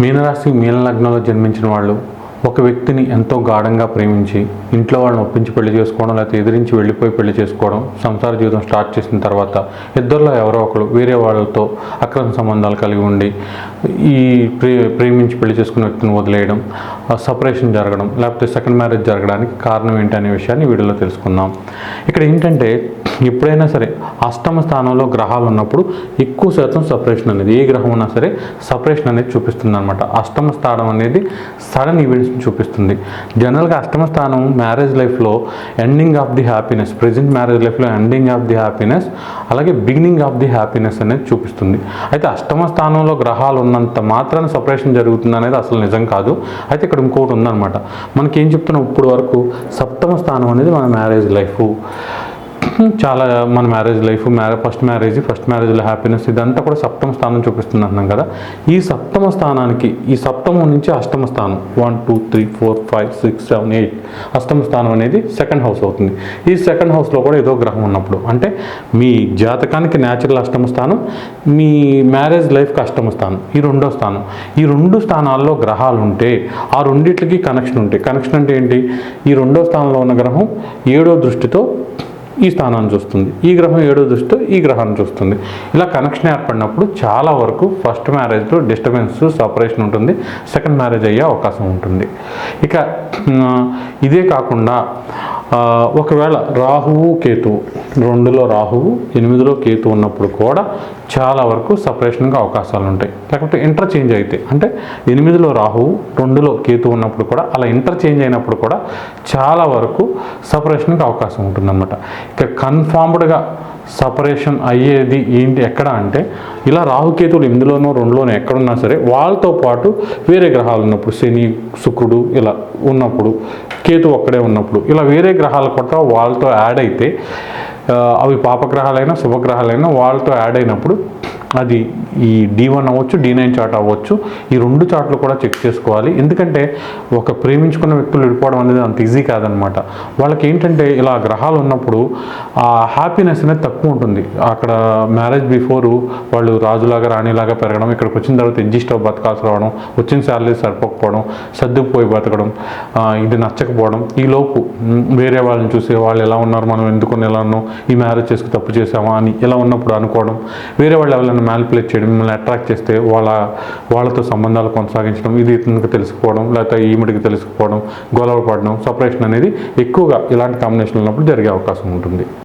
మీనరాశి మీన లగ్నంలో జన్మించిన వాళ్ళు ఒక వ్యక్తిని ఎంతో గాఢంగా ప్రేమించి ఇంట్లో వాళ్ళని ఒప్పించి పెళ్ళి చేసుకోవడం లేకపోతే ఎదిరించి వెళ్ళిపోయి పెళ్ళి చేసుకోవడం సంసార జీవితం స్టార్ట్ చేసిన తర్వాత ఇద్దరిలో ఎవరో ఒకరు వేరే వాళ్ళతో అక్రమ సంబంధాలు కలిగి ఉండి ఈ ప్రే ప్రేమించి పెళ్ళి చేసుకున్న వ్యక్తిని వదిలేయడం సపరేషన్ జరగడం లేకపోతే సెకండ్ మ్యారేజ్ జరగడానికి కారణం ఏంటి అనే విషయాన్ని వీడియోలో తెలుసుకుందాం. ఇక్కడ ఏంటంటే ఎప్పుడైనా సరే అష్టమ స్థానంలో గ్రహాలు ఉన్నప్పుడు ఎక్కువ శాతం సపరేషన్ అనేది ఏ గ్రహం ఉన్నా సరే సపరేషన్ అనేది చూపిస్తుంది అనమాట అష్టమ స్థానం అనేది సడన్ ఈవెంట్స్ని చూపిస్తుంది. జనరల్గా అష్టమ స్థానం మ్యారేజ్ లైఫ్లో ending of the happiness present marriage లైఫ్లో ఎండింగ్ ఆఫ్ ది హ్యాపీనెస్ అలాగే బిగినింగ్ ఆఫ్ ది హ్యాపీనెస్ అనేది చూపిస్తుంది. అయితే అష్టమ స్థానంలో గ్రహాలు ఉన్నంత మాత్రాన సపరేషన్ జరుగుతుంది అనేది అసలు నిజం కాదు. అయితే ఇక్కడ ఇంకోటి ఉందన్నమాట. మనకి ఏం చెప్తున్నాం ఇప్పుడు వరకు? సప్తమ స్థానం అనేది మన మ్యారేజ్ లైఫ్. చాలా మన marriage life marriage first marriage first మ్యారేజ్లో happiness ఇదంతా కూడా సప్తమ స్థానం చూపిస్తుంది అంటున్నాం కదా. ఈ సప్తమ స్థానానికి ఈ సప్తమం నుంచి అష్టమ స్థానం. One two three four five six seven eight అష్టమ స్థానం అనేది సెకండ్ హౌస్ అవుతుంది. ఈ సెకండ్ హౌస్లో కూడా ఏదో గ్రహం ఉన్నప్పుడు అంటే మీ జాతకానికి న్యాచురల్ అష్టమ స్థానం మీ మ్యారేజ్ లైఫ్కి అష్టమ స్థానం ఈ రెండో స్థానం. ఈ రెండు స్థానాల్లో గ్రహాలు ఉంటే ఆ రెండిట్లకి కనెక్షన్ ఉంటాయి కనెక్షన్ అంటే ఏంటి? ఈ రెండో స్థానంలో ఉన్న గ్రహం ఏడో దృష్టితో ఈ స్థానాన్ని చూస్తుంది. ఈ గ్రహం ఏడో దృష్టితో ఈ గ్రహాన్ని చూస్తుంది. ఇలా కనెక్షన్ ఏర్పడినప్పుడు చాలా వరకు ఫస్ట్ మ్యారేజ్లో డిస్టర్బెన్స్ సపరేషన్ ఉంటుంది. సెకండ్ మ్యారేజ్ అయ్యే అవకాశం ఉంటుంది. ఇక ఇదే కాకుండా ఒకవేళ రాహువు కేతువు రెండులో రాహువు ఎనిమిదిలో కేతు ఉన్నప్పుడు కూడా చాలా వరకు సపరేషన్గా అవకాశాలు ఉంటాయి లేకపోతే ఇంటర్చేంజ్ అయితే అంటే ఎనిమిదిలో రాహువు రెండులో కేతు ఉన్నప్పుడు కూడా అలా ఇంటర్చేంజ్ అయినప్పుడు కూడా చాలా వరకు సపరేషన్కి అవకాశం ఉంటుందన్నమాట. ఇక కన్ఫామ్డ్గా సపరేషన్ అయ్యేది ఏంటి ఎక్కడ అంటే ఇలా రాహుకేతువులు ఇందులోనో రెండులోనో ఎక్కడున్నా సరే వాళ్ళతో పాటు వేరే గ్రహాలు ఉన్నప్పుడు శని శుక్రుడు ఇలా ఉన్నప్పుడు కేతు ఒక్కడే ఉన్నప్పుడు ఇలా వేరే గ్రహాలు కూడా వాళ్ళతో యాడ్ అయితే అవి పాపగ్రహాలైనా శుభగ్రహాలైనా వాళ్ళతో యాడ్ అయినప్పుడు అది ఈ డి వన్ అవ్వచ్చు డి నైన్ చాట్ అవ్వచ్చు. ఈ రెండు చాట్లు కూడా చెక్ చేసుకోవాలి. ఎందుకంటే ఒక ప్రేమించుకున్న వ్యక్తులు విడిపోవడం అనేది అంత ఈజీ కాదనమాట. వాళ్ళకి ఏంటంటే ఇలా గ్రహాలు ఉన్నప్పుడు ఆ హ్యాపీనెస్ అనేది తక్కువ ఉంటుంది. అక్కడ మ్యారేజ్ బిఫోర్ వాళ్ళు రాజులాగా రాణిలాగా పెరగడం ఇక్కడికి వచ్చిన తర్వాత అడ్జస్ట్ అవ్వ బతకాల్సి రావడం వచ్చిన శాలరీ సరిపోకపోవడం సర్దుకుపోయి బతకడం ఇది నచ్చకపోవడం ఈ లోపు వేరే వాళ్ళని చూసి వాళ్ళు ఎలా ఉన్నారు మనం ఎందుకు ఎలా ఉన్నాం ఈ మ్యారేజ్ చేసుకు తప్పు చేసామా అని ఇలా ఉన్నప్పుడు అనుకోవడం వేరే వాళ్ళు ఎవరైనా మ్యానిపులేట్ చేయడం మిమ్మల్ని అట్రాక్ట్ చేస్తే వాళ్ళ వాళ్ళతో సంబంధాలు కొనసాగించడం ఇది ఇతనికి తెలుసుకోవడం లేకపోతే ఈమెడికి తెలుసుకోవడం గొలవపడడం సపరేషన్ అనేది ఎక్కువగా ఇలాంటి కాంబినేషన్ ఉన్నప్పుడు జరిగే అవకాశం ఉంటుంది.